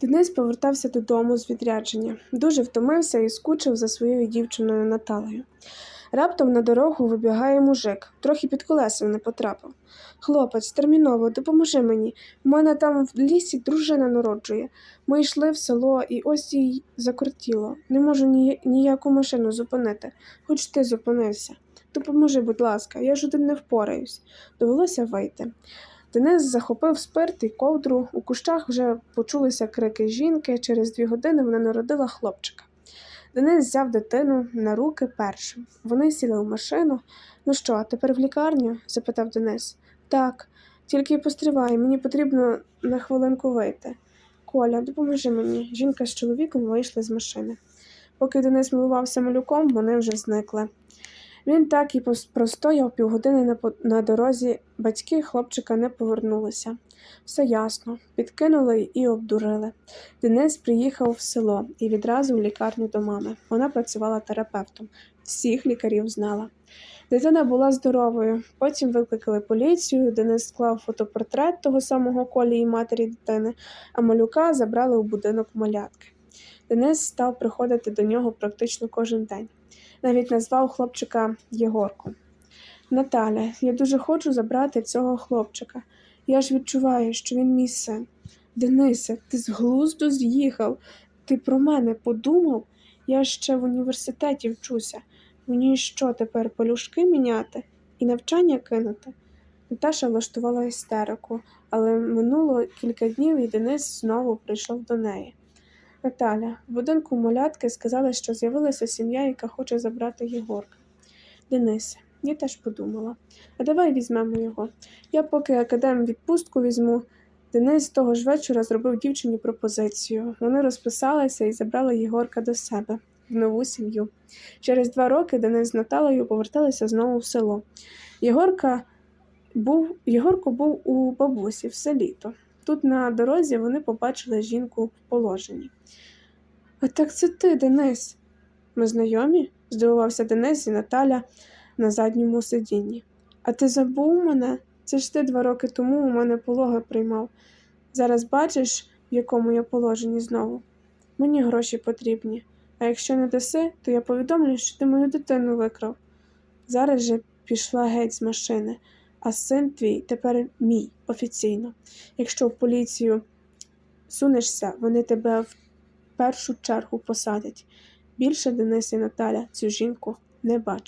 Денис повертався додому з відрядження. Дуже втомився і скучив за своєю дівчиною Наталею. Раптом на дорогу вибігає мужик, трохи під колесом не потрапив. Хлопець, терміново, допоможи мені. У мене там в лісі дружина народжує. Ми йшли в село, і ось їй закортіло. Не можу ніяку машину зупинити, хоч ти зупинився. Допоможи, будь ласка, я ж один не впораюсь. Довелося вийти. Денис захопив спирт і ковдру. У кущах вже почулися крики жінки. Через дві години вона народила хлопчика. Денис взяв дитину на руки першим. Вони сіли в машину. Ну що, а тепер в лікарню? запитав Денис. Так, тільки постривай, мені потрібно на хвилинку вийти. Коля, допоможи мені. Жінка з чоловіком вийшли з машини. Поки Денис милувався малюком, вони вже зникли. Він так і простояв півгодини на, на дорозі, батьки хлопчика не повернулися. Все ясно, підкинули і обдурили. Денис приїхав в село і відразу в лікарню до мами. Вона працювала терапевтом. Всіх лікарів знала. Дитина була здоровою. Потім викликали поліцію. Денис склав фотопортрет того самого Колі і матері дитини, а малюка забрали у будинок малятки. Денис став приходити до нього практично кожен день. Навіть назвав хлопчика Єгорку. Наталя, я дуже хочу забрати цього хлопчика. Я ж відчуваю, що він мій син. Денисе, ти з глузду з'їхав. Ти про мене подумав? Я ще в університеті вчуся. Мені що тепер полюшки міняти і навчання кинути? Наташа влаштувала істерику, але минуло кілька днів, і Денис знову прийшов до неї. Наталя, в будинку малятки сказали, що з'явилася сім'я, яка хоче забрати Єгорка. Денисе, я теж подумала. А давай візьмемо його. Я поки академ відпустку візьму. Денис того ж вечора зробив дівчині пропозицію. Вони розписалися і забрали Єгорка до себе в нову сім'ю. Через два роки Денис з Наталею поверталися знову в село. Єгорка був, Єгорко був у бабусі все літо. Тут на дорозі вони побачили жінку в положенні. А так це ти, Денис. Ми знайомі? здивувався Денис і Наталя на задньому сидінні. А ти забув мене? Це ж ти два роки тому у мене пологи приймав. Зараз бачиш, в якому я положенні знову. Мені гроші потрібні, а якщо не даси, то я повідомлю, що ти мою дитину викрав. Зараз же пішла геть з машини, а син твій тепер мій офіційно. Якщо в поліцію сунешся, вони тебе в першу чергу посадять. Більше Денис і Наталя цю жінку не бачать.